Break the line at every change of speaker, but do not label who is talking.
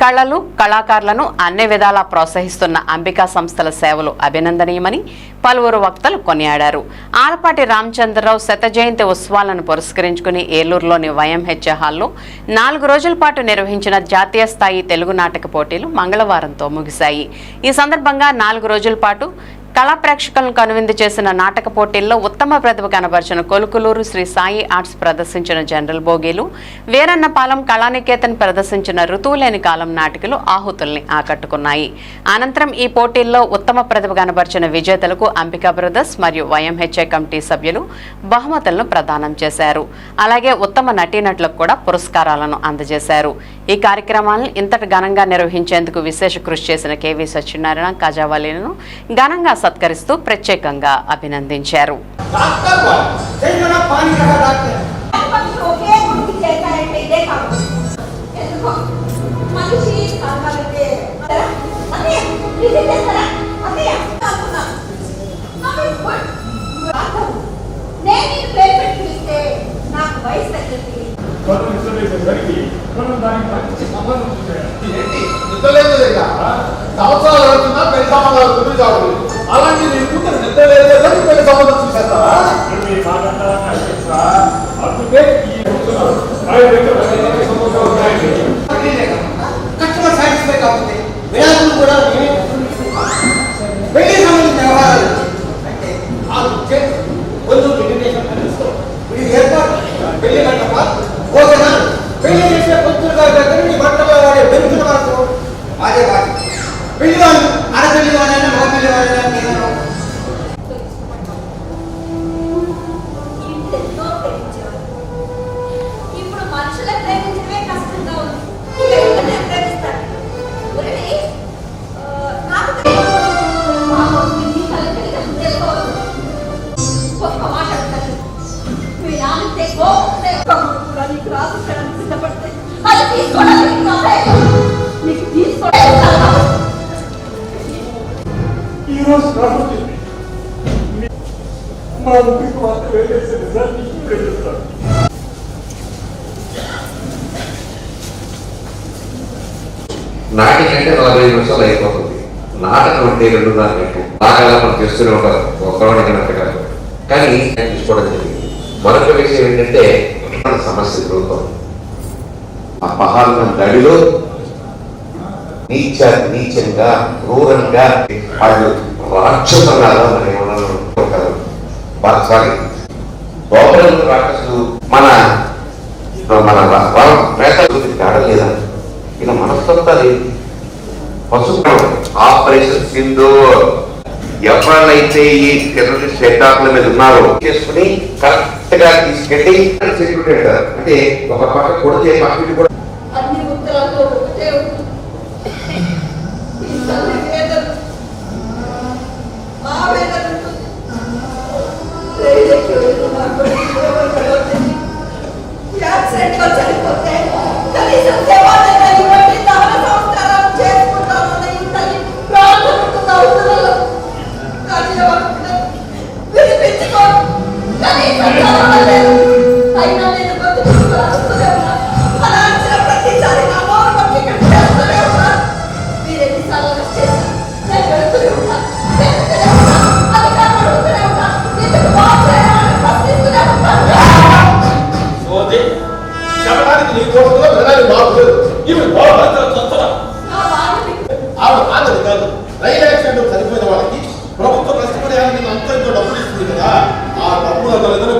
కళలు కళాకారులను అన్ని విధాలా ప్రోత్సహిస్తున్న అంబికా సంస్థల సేవలు అభినందనీయమని పలువురు వక్తలు కొనియాడారు. ఆలపాటి రామచంద్రరావు శత జయంతి ఉత్సవాలను పురస్కరించుకుని ఏలూరులోని వైఎంహెచ్ఏ హాల్లో నాలుగు రోజుల పాటు నిర్వహించిన జాతీయ స్థాయి తెలుగు నాటక పోటీలు మంగళవారంతో ముగిశాయి. ఈ సందర్భంగా నాలుగు రోజుల పాటు కళా ప్రేక్షకులను కనువిందు చేసిన నాటక పోటీల్లో ఉత్తమ ప్రతిభ కనబరిచిన కొలుకులూరు శ్రీ సాయి ఆర్ట్స్ ప్రదర్శించిన జనరల్ బోగీలు వీరన్నపాలెం కళానికేతన్ ప్రదర్శించిన ఋతువులేని కాలం నాటికలు ఆహుతుల్ని ఆకట్టుకున్నాయి. అనంతరం ఈ పోటీల్లో ఉత్తమ ప్రతిభ కనబరిచిన విజేతలకు అంబికా బ్రదర్స్ మరియు వైఎంహెచ్ఏ కమిటీ సభ్యులు బహుమతులను ప్రదానం చేశారు. అలాగే ఉత్తమ నటీనటులకు కూడా పురస్కారాలను అందజేశారు. ఈ కార్యక్రమాలను ఇంతటి ఘనంగా నిర్వహించేందుకు విశేష కృషి చేసిన కేవీ సత్యనారాయణ కాజావాలీలను ఘనంగా సత్కరిస్తూ ప్రత్యేకంగా అభినందించారు.
మనిషి అంటే అదే
మనం ఇష్టమైనసరికి మనం దానికి మంచి సంబంధం
ఏంటి నిద్రలేదు సంవత్సరాలు పెళ్ళి సంబంధాలు చావు అలాంటి నీ కూతురు పెళ్ళి సంబంధం చూసేస్తావా
అందుకే ఈ నాటి రాబోతుంది మా ముగ్గురికి మాత్రం వేసేసి నిజాన్ని ఇప్పుడే చెప్తాను
నాటిక నలభై నిమిషాలు అయిపోతుంది. నాటకం అంటే రెండున్నర గంటలు బాగా మనం చేస్తూనే ఉంటారు. ఒకరోజు కాదు. కానీ తీసుకోవడం జరిగింది. మరొక విషయం ఏంటంటే సమస్య ఎదురవుతాం ఆ పహాల దడిలో నీచ నీచంగా క్రూరంగా వాళ్ళు రాక్షసులాగా మన సారీ లోపల రాక్షసులు మన మన మేత ఆడలేదా ఇలా మనస్తత్వాలు ఏంటి పశువు ఆపరేషన్ సింధు. ఎవరైతే ఈ టెర్రరిస్ట్ అటాక్ల మీద ఉన్నారో చేసుకుని కరెక్ట్ తీసుకెళ్ళి అంటే ఒక పక్క కొడితే పక్కకి కూడా
అన్ని
చెప్పడానికి నీ కోసంలో వినడానికి బాగులేదు ఇవి బాగుంటుంది చూస్తున్నా ఆవిడ కాదు కాదు. రైలు యాక్సిడెంట్ చనిపోయిన వాళ్ళకి ప్రభుత్వం నష్టపరిహారం కింద అంత డబ్బులు ఇస్తుంది కదా. ఆ డబ్బులు అందలేదని